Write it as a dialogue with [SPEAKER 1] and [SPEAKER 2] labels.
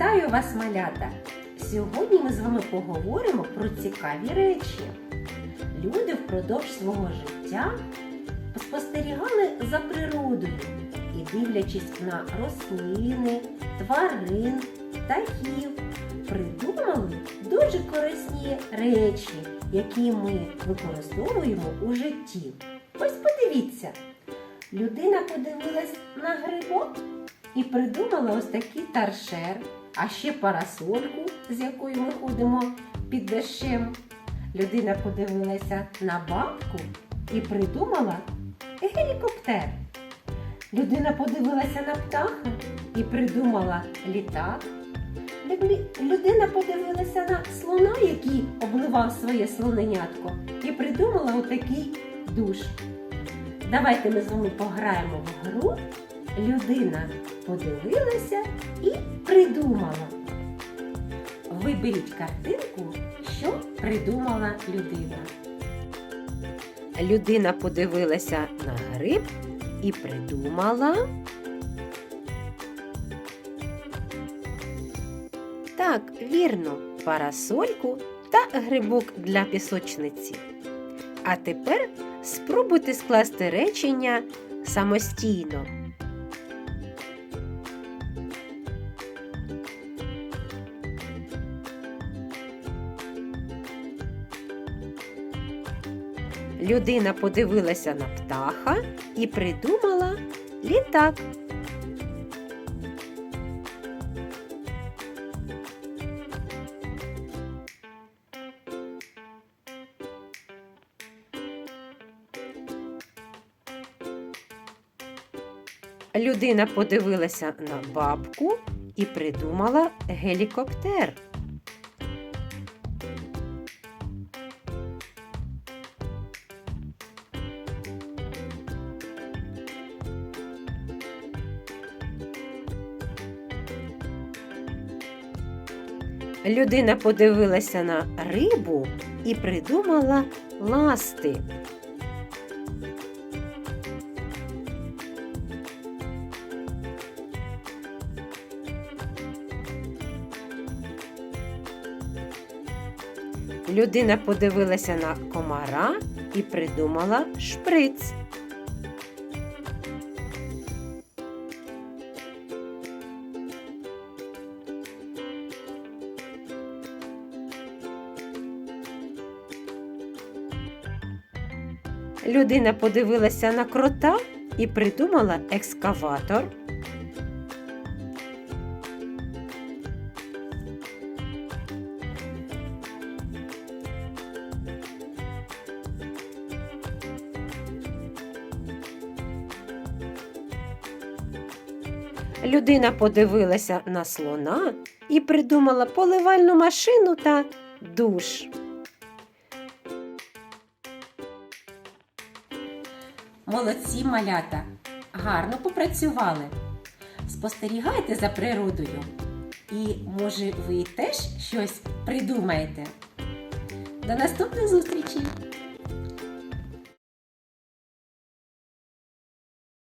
[SPEAKER 1] Вітаю вас, малята! Сьогодні ми з вами поговоримо про цікаві речі. Люди впродовж свого життя спостерігали за природою і, дивлячись на рослини, тварин, птахів, придумали дуже корисні речі, які ми використовуємо у житті. Ось подивіться, людина подивилась на грибок і придумала ось такий торшер, а ще парасольку, з якою ми ходимо під дощем. Людина подивилася на бабку і придумала гелікоптер. Людина подивилася на птаха і придумала літак. Людина подивилася на слона, який обливав своє слоненятко, і придумала отакий душ. Давайте ми з вами пограємо в гру. Людина подивилася і придумала. Виберіть картинку, що придумала людина. Людина подивилася на гриб і придумала. Так, вірно, парасольку та грибок для пісочниці. А тепер спробуйте скласти речення самостійно. Людина подивилася на птаха і придумала літак. Людина подивилася на бабку і придумала гелікоптер. Людина подивилася на рибу і придумала ласти. Людина подивилася на комара і придумала шприц. Людина подивилася на крота і придумала екскаватор. Людина подивилася на слона і придумала поливальну машину та душ. Молодці малята! Гарно попрацювали. Спостерігайте за природою. І, може, ви теж щось придумаєте. До наступних зустрічей!